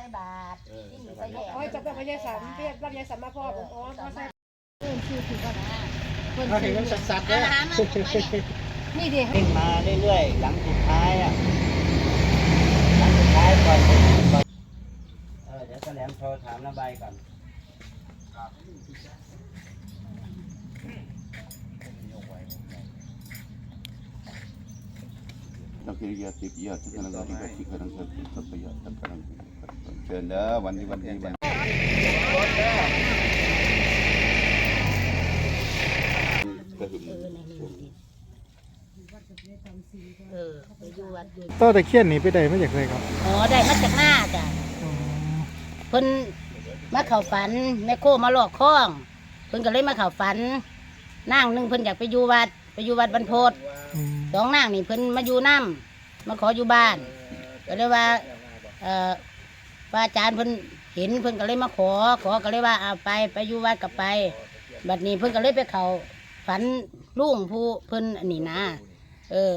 ส่บาตรที่มีใส่แยกโอ้ยจะต้องไปยายสันเรียกรับยายสันมาพ่อผมอ๋อมาใส่เพิ่นชื่อคือก็นะเพิ่นเราเห็นมันสัดๆอาเนี่ยหารมาไปเนี่ยนี่ดิเร่งมาเรื่อยๆ หลังสุดท้ายอะ หลังสุดท้ายก่อนจะถึงก่อนเออเดี๋ยวแสลมโทรถามระบายก่อนสัพเพยาติปิยาทุกขณะที่กัติกรังสัพพิสัพพยาตังกรังเชิญเด้อวันนี้วันนี้วันกระหึ่มเออไปอยู่วัดอยู่ต้นตะเคียนนี่ไปได้มาจากไหนครับอ๋อได้มาจากหน้าจ้ะเพิ่นมาเข้าฝันแม่โคมาหลอกข้องเพิ่นก็เลยมาเข้าฝันนางหนึงเพิ่นอยากไปอยู่วัด ไปอยู่วัดบรรพตอืมสองนางนี่เพิ่นมาอยู่น้ำมาขออยู่บ้านก็เลยว่าเอ่อ ว่าอาจารย์เพิ่นเห็นเพิ่นก็เลยมาขอ ขอก็เลยว่าเอาไปไปอยู่วัดกับไป บัดนี้เพิ่นก็เลยไปเขาฝันลุงผู้เพิ่นอันนี้นะ เออ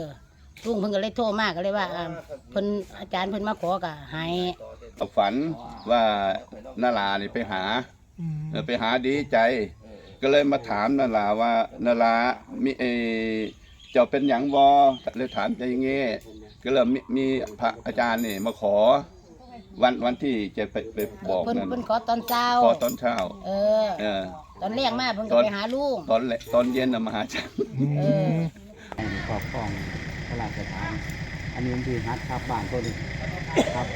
ลุงเพิ่นก็เลยโทรมาก็เลยว่าอ่าเพิ่นอาจารย์เพิ่นมาขอก็ให้ฝันว่านารานี่ไปหาอืมเออไปหาดีใจ ก็เลยมาถามนาราว่านารามีเออเจ้าเป็นหยังบอเลยถามใจอย่างงี้ก็เลยมีมีพระอาจารย์นี่มาขอ วันวันที่จะไปไปบอกเพิ่นนั่นเพิ่นขอตอนเช้า ขอตอนเช้า เออ เออ ตอนแรกมาเพิ่นก็ตอน ไปหาลุงตอนแลตอนเย็นน่ะมาหาฉัน เออ ให้ครอบครองพระราชทานอันนี้มันคือฮัทครับบ้านตัวนี้ครับ เ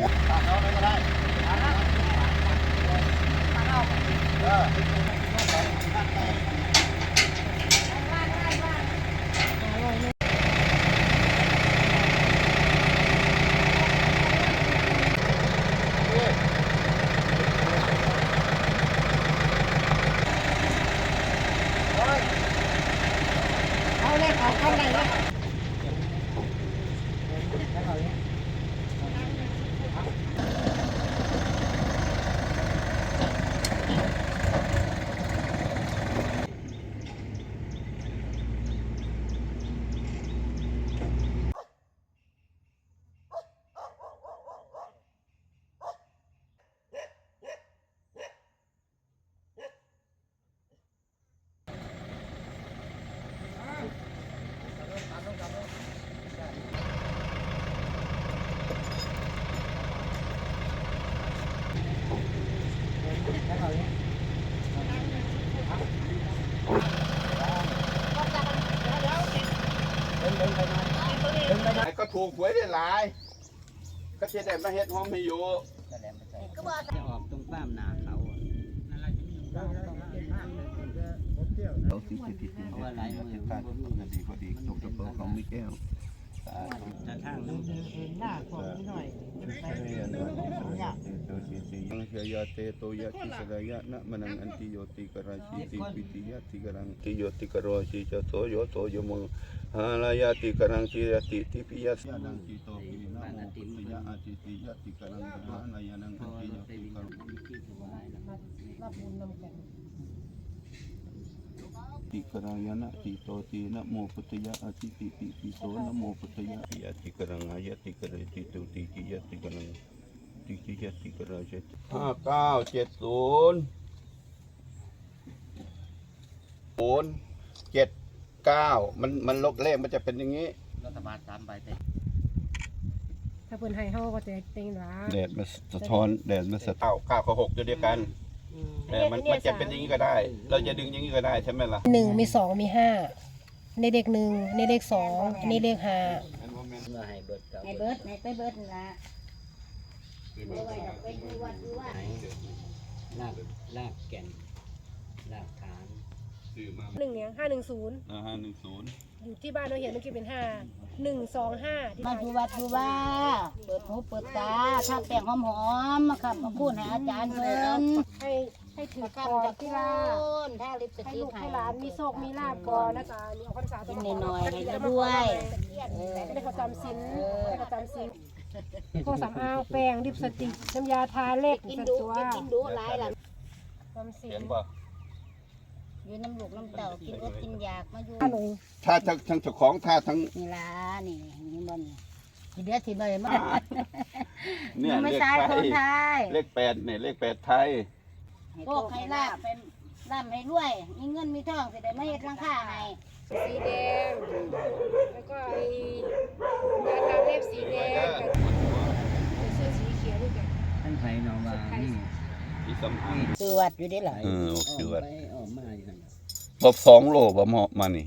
ก็ถูกหวยได้หลาย ก็จะได้มาเฮ็ดห้องไม่อยู่แสลมไปใส่จะออกตรงป้ามนาเขาอะเราสิจิตติเพราะว่าหลายมือการก็ดีก็ดีตกตะโกของมิแก้วสาธุจะทางน้ำ ยังเฮียเตโตยะติสรายะนะมนังอันติโยติกราชิติปิติยะติกรังติโยติกโรชิจะโสโยโสยมงหาลายะติกรังชิยติทิปิยะสังติโตปินะโมปุตยะอาทิติยะติกรังหาลายะนังอันติโยติกรังรับบุญนำกัน ติกรายนะติโตตินะโมปุตยะอาทิติปิปิโสนะโมปุตยะยะติกรังอายะติกรติตุติกิยะติกรังติกิยะติกราชติห้าเก้าเจ็ดศูนย์ศูนย์เจ็ดเก้ามันมันลบเลขมันจะเป็นอย่างนี้รัฐบาลสามใบเต็มถ้าเพิ่นให้เฮาก็จะเต็งหลาแดดมาสะท้อนแดดมาสะเก้าเก้ากับหกตัวเดียวกัน เออมันมันจะเป็นอย่างนี้ก็ได้ เราจะดึงอย่างนี้ก็ได้ใช่ไหมล่ะหนึ่งมีสองมีห้าในเลขหนึ่งในเลขสองอันนี้เลขห้าเมื่อให้เบิดกับให้เบิดให้ไปเบิดนั่นล่ะเอาไว้ดอกไปอยู่วัดอยู่ว่าลากลากแก่นลากฐานซื้อมาหนึ่งเนี่ยห้าหนึ่งศูนย์อ่าห้าหนึ่งศูนย์อยู่ที่บ้านเราเห็นเมื่อกี้เป็นห้าหนึ่งสองห้าที่มาบ้านอยู่วัดอยู่ว่า เปิดหูเปิดตาถ้าแป้งหอมๆมาครับมาพูดให้อาจารย์เพิ่นให้ให้ ถือประกกันอจะที่พูลานถ้าลิปสให้ติลูกกให้ให้หลานมีโชคมีลาบก่อนนะจ๊ะนี่เอาพรรษากินน้อยๆให้ด้วยเออให้เขาจำศีลให้เขาจำศีลพวกสำอางแป้งลิปสติกน้ำยาทาเล็บกินสัดุตัวกินดุหลายล่ะจำศีลเห็นป่ะอยู่น้ำลูกน้ำเต่ากินอดกินอยากมาอยู่ฮัลโหลถ้าทั้งทั้งเจ้าของถ้าทั้งนี่ล่ะนี่นี่บนทีเดียวสิเลยมาเนี่ยไม่เลขใช่ไทคนยไทยเลขแปดเนี่ยเลขแปดไทย โชคให้ลาบเป็นร่ำให้รวย มีเงินมีทองสิได้มาเฮ็ดหลังคาให้สีแดง แล้วก็ไอ้ยาทาเล็บสีแดงกับเสื้อสีเขียวด้วยกันท่านไผนอว่านี่ที่สำคัญซื้อวัดอยู่ได้หลายเออคือว่าไปออกมาอยู่นั่นน่ะ บอบสองโลบ่เหมาะมานี่